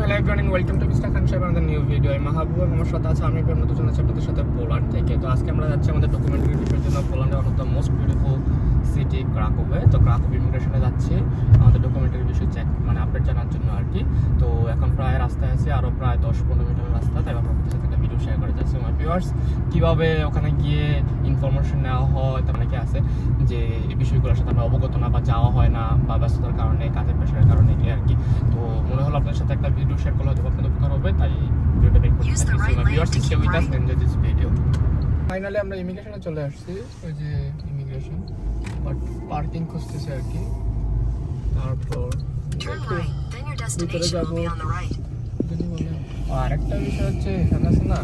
Everyone welcome আমাদের new আমার সাথে আছে, আমি আপনাদের সাথে পোল্যান্ড থেকে। তো আজকে আমরা যাচ্ছি আমাদের জন্য। মোস্ট বিউটিফুল সিটি তো আমাদের ডকুমেন্টারি বিষয়ে চেক মানে আপডেট জানার জন্য আর কি। তো এখন প্রায় রাস্তায় আছে আরও প্রায় দশ পনেরো রাস্তা। তাই সাথে ভিডিও শেয়ার করে যাচ্ছি আমার কীভাবে ওখানে গিয়ে ইনফরমেশন নেওয়া হয়, তার অনেকে আছে? যে এই বিষয়গুলোর সাথে আমরা অবগত না বা যাওয়া হয় না, বা ব্যস্ততার কারণে, কাজের প্রেশারের কারণে আর কি। তো আপনাদের সাথে একটা ভিডিও শেয়ার করলে হয়তো আপনাদের উপকার হবে তাই ভিডিওটা দিস ভিডিও ফাইনালি আমরা ইমিগ্রেশনে চলে আসছি ওই যে ইমিগ্রেশন বাট পার্কিং খুঁজতেছে আর কি। তারপর ভিতরে যাব। will be on the right. জানি বলে। আর একটা বিষয় হচ্ছে এখানে আছে না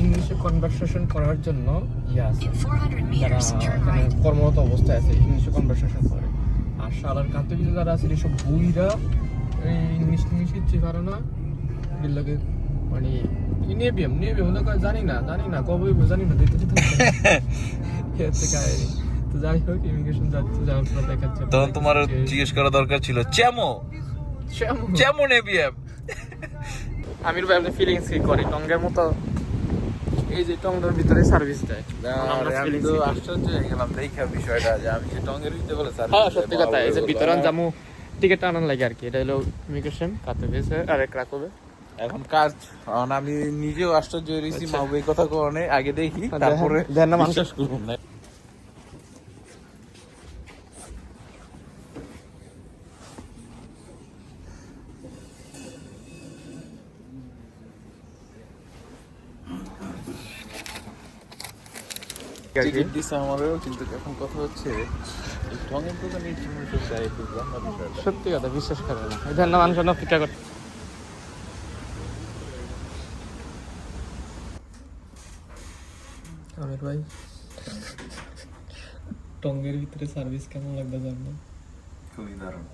ইংলিশে কনভারসেশন করার জন্য ইয়ে আছে। যারা এখানে কর্মরত অবস্থায় আছে ইংলিশে কনভারসেশন করে। আর শালার কান্তবিতে যারা আছে এসব বইরা এই ইংলিশ টিংলিশ কিচ্ছু পারে না এর লাগে মানে নেবিয়াম নেবিয়াম জানি না জানি না কবে জানি না দেখতে তো যাই হোক ইমিগ্রেশন যাচ্ছে যাওয়ার পর দেখাচ্ছে। তখন তোমার জিজ্ঞেস করা দরকার ছিল চ্যামো শ্যামু। চ্যামো নেবিএম আমির ভাই আপনি ফিলিংস কি করে টঙ্গের মতো এই যে টঙ্গের ভিতরে সার্ভিস দেয়। আমি তো? আশ্চর্য হয়ে গেলাম দেখা বিষয়টা যে আমি যে টঙ্গের ভিতরে বলে স্যার হ্যাঁ সত্যি কথা এই যে ভিতরে জামু টিকিট আনার লাগে আর কি। এটা হলো ইমিগ্রেশন কাতে গেছে। আর এক রাখবে এখন কাজ কারণ আমি নিজেও আশ্চর্য হয়েছি আচ্ছা। মা কথা কোনে আগে দেখি তারপরে দেখেন না মানুষ- না। টিকিট দিছে আমারও কিন্তু এখন কথা হচ্ছে দোকানে চাই সত্যি কথা বিশ্বাস করে না। এই ধরনের মানুষ অপেক্ষা করে। আমির ভাই টঙ্গের ভিতরে সার্ভিস কেমন লাগবে জানো খুবই দারুণ।